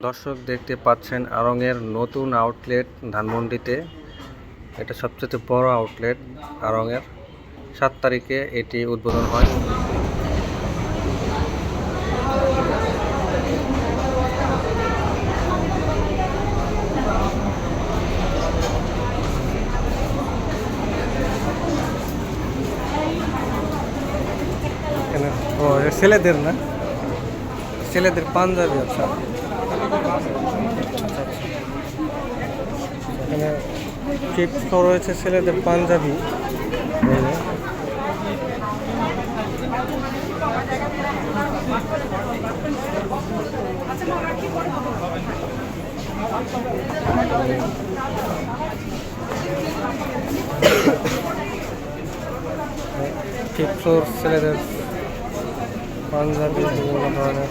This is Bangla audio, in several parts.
দর্শক দেখতে পাচ্ছেন আড়ংয়ের নতুন আউটলেট ধানমন্ডিতে। এটা সবচেয়ে বড় আউটলেট আড়ংয়ের সাত তারিখে এটি উদ্বোধন হয়। ছেলেদের না? ছেলেদের পাঞ্জাবি আচ্ছা। এখানে ফ্লোর রয়েছে ছেলেদের পাঞ্জাবি। ফ্লোর ছেলেদের পাঞ্জাবি বিভিন্ন ধরনের।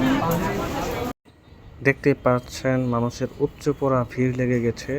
দেখতে পাচ্ছেন মানুষের উচ্চ পড়া ভিড় লেগে গেছে।